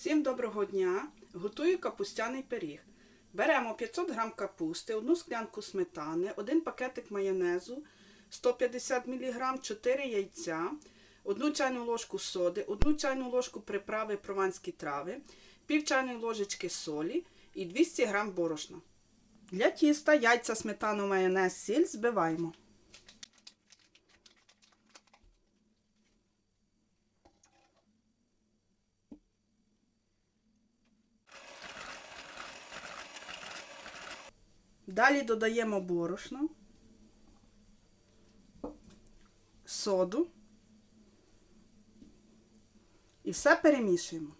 Всім доброго дня! Готую капустяний пиріг. Беремо 500 г капусти, одну склянку сметани, один пакетик майонезу, 150 мг, 4 яйця, одну чайну ложку соди, одну чайну ложку приправи прованські трави, пів чайної ложечки солі і 200 г борошна. Для тіста яйця, сметану, майонез, сіль збиваємо. Далі додаємо борошно, соду і все перемішуємо.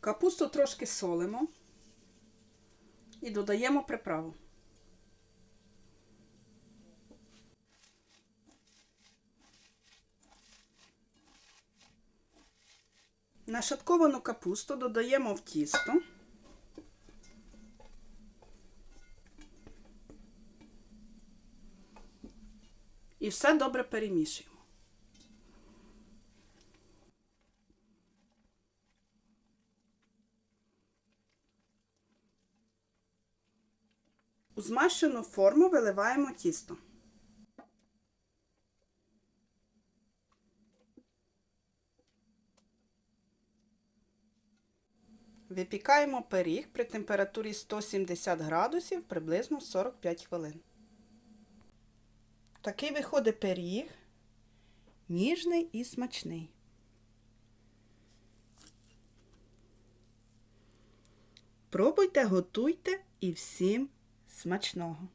Капусту трошки солимо і додаємо приправу. Нашатковану капусту додаємо в тісто. І все добре перемішуємо. У змащену форму виливаємо тісто. Випікаємо пиріг при температурі 170 градусів приблизно 45 хвилин. Такий виходить пиріг, ніжний і смачний. Пробуйте, готуйте і всім смачного!